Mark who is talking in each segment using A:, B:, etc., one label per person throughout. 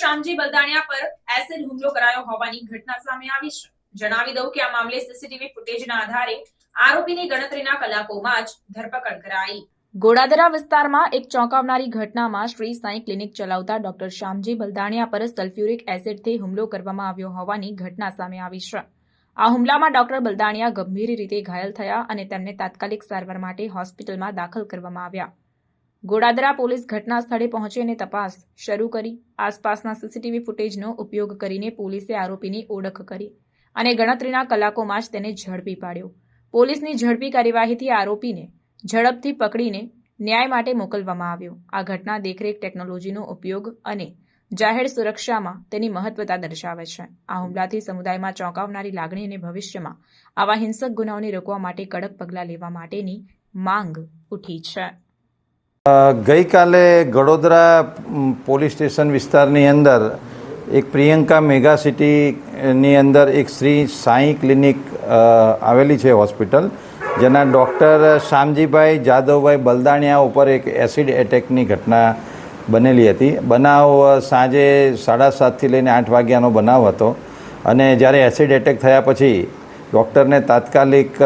A: શામજી બલદાણિયા પર એસિડ હુમલો કરાયો હોવાની ઘટના સામે આવી છે. જણાવી દઉં કે આ મામલે સીસીટીવી ફૂટેજના આધારે આરોપીની ગણતરીના કલાકોમાં જ ધરપકડ કરાઈ. ગોડાદરા વિસ્તારમાં એક ચોંકાવનારી ઘટનામાં શ્રી સાંઈ ક્લિનિક ચલાવતા ડોક્ટર શ્યામજી બલદાણિયા પર સલ્ફ્યુરિક એસિડથી હુમલો કરવામાં આવ્યો હોવાની ઘટના સામે આવી છે. આ હુમલામાં ડોક્ટર બલદાણિયા ગંભીર રીતે ઘાયલ થયા અને તેમને તાત્કાલિક સારવાર માટે હોસ્પિટલમાં દાખલ કરવામાં આવ્યા. ગોડાદરા પોલીસ ઘટના સ્થળે પહોંચી તપાસ શરૂ કરી. આસપાસના સીસીટીવી ફૂટેજનો ઉપયોગ કરીને પોલીસે આરોપીની ઓળખ કરી અને ગણતરીના કલાકોમાં જ તેને ઝડપી પાડ્યો. પોલીસની ઝડપી કાર્યવાહીથી આરોપીને ઝડપથી પકડીને ન્યાય માટે મોકલવામાં આવ્યો. આ ઘટના દેખરેખ ટેકનોલોજીનો ઉપયોગ અને જાહેર સુરક્ષામાં તેની મહત્વતા દર્શાવે છે. આ હુમલાથી સમુદાયમાં ચોંકાવનારી લાગણી અને ભવિષ્યમાં આવા હિંસક ગુનાઓને રોકવા માટે કડક પગલાં લેવા માટેની માંગ ઉઠી છે.
B: ગઈકાલે ગડોદરા પોલીસ સ્ટેશન વિસ્તારની અંદર એક પ્રિયંકા મેગા સિટીની અંદર એક શ્રી સાંઈ ક્લિનિક આવેલી છે હોસ્પિટલ, જેના ડૉક્ટર શામજીભાઈ જાદવભાઈ બલદાણિયા ઉપર એક એસિડ એટેકની ઘટના બનેલી હતી. બનાવ સાંજે સાડા સાતથી લઈને આઠ વાગ્યાનો બનાવ હતો અને જ્યારે એસિડ એટેક થયા પછી ડૉક્ટરને તાત્કાલિક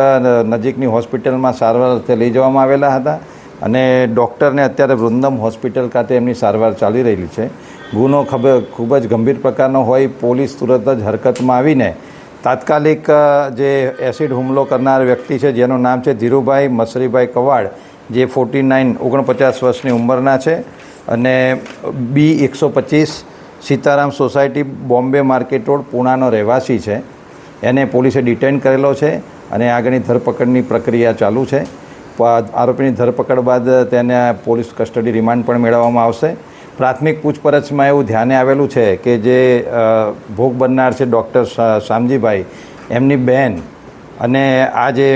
B: નજીકની હોસ્પિટલમાં સારવાર અર્થે લઈ જવામાં આવેલા હતા. અને ડૉક્ટરને અત્યારે વૃંદમ હોસ્પિટલ ખાતે એમની સારવાર ચાલી રહેલી છે. ગુનો ખબર ખૂબ જ ગંભીર પ્રકારનો હોય, પોલીસ તુરંત જ હરકતમાં આવીને તાત્કાલિક જે એસિડ હુમલો કરનાર વ્યક્તિ છે, જેનું નામ છે ધીરુભાઈ મસરીભાઈ કવાડ, જે ફોર્ટી નાઇન ઓગણપચાસ વર્ષની ઉંમરના છે અને બી એકસો પચીસ Sitaram society, Bombay market road, પૂણાનો રહેવાસી છે. એને પોલીસે ડિટેન કરેલો છે અને આગળની ધરપકડની પ્રક્રિયા ચાલુ છે. આરોપીની ધરપકડ બાદ તેને પોલીસ કસ્ટડી રિમાન્ડ પણ મેળવવામાં આવશે. પ્રાથમિક પૂછપરછમાં એવું ધ્યાને આવેલું છે કે જે ભોગ બનનાર છે ડૉક્ટર શામજીભાઈ એમની બહેન અને આ જે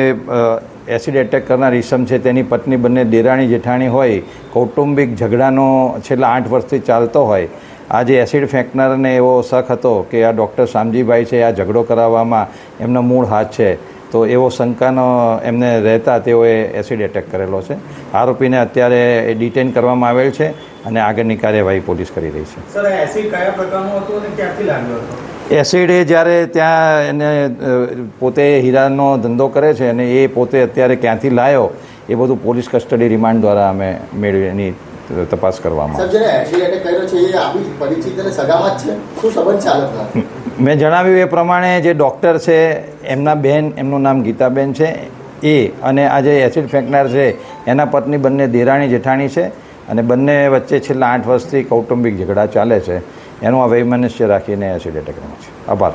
B: એસિડ એટેક કરનાર ઈસમ છે તેની પત્ની બંને દેરાણી જેઠાણી હોય, કૌટુંબિક ઝઘડાનો છેલ્લા આઠ વર્ષથી ચાલતો હોય. આ જે એસિડ ફેંકનારને એવો શક હતો કે આ ડૉક્ટર શામજીભાઈ છે, આ ઝઘડો કરાવવામાં એમનો મૂળ હાથ છે. તો એવો શંકાનો એમને રહેતા તેઓએ એસિડ એટેક કરેલો છે. આરોપીને અત્યારે ડિટેન કરવામાં આવેલ છે અને આગળની કાર્યવાહી પોલીસ કરી રહી છે.
C: સર એસિડ કયા પ્રકારનું હતું અને ક્યાંથી લાગ્યો હતો?
B: એસિડ એ જ્યારે ત્યાં એને પોતે હીરાનો ધંધો કરે છે અને એ પોતે અત્યારે ક્યાંથી લાયો એ બધું પોલીસ કસ્ટડી રિમાન્ડ દ્વારા અમે મેળવી એની તપાસ કરવામાં
D: એ
B: મેં જણાવ્યું એ પ્રમાણે જે ડૉક્ટર છે એમના બેન, એમનું નામ ગીતાબેન છે, એ અને આ જે એસિડ ફેંકનાર છે, એના પત્ની બંને દેરાણી જેઠાણી છે અને બંને વચ્ચે છેલ્લા આઠ વર્ષથી કૌટુંબિક ઝઘડા ચાલે છે. એનું આ વૈમનસ્ય રાખીને એસિડ એટેક રમે છે. આભાર.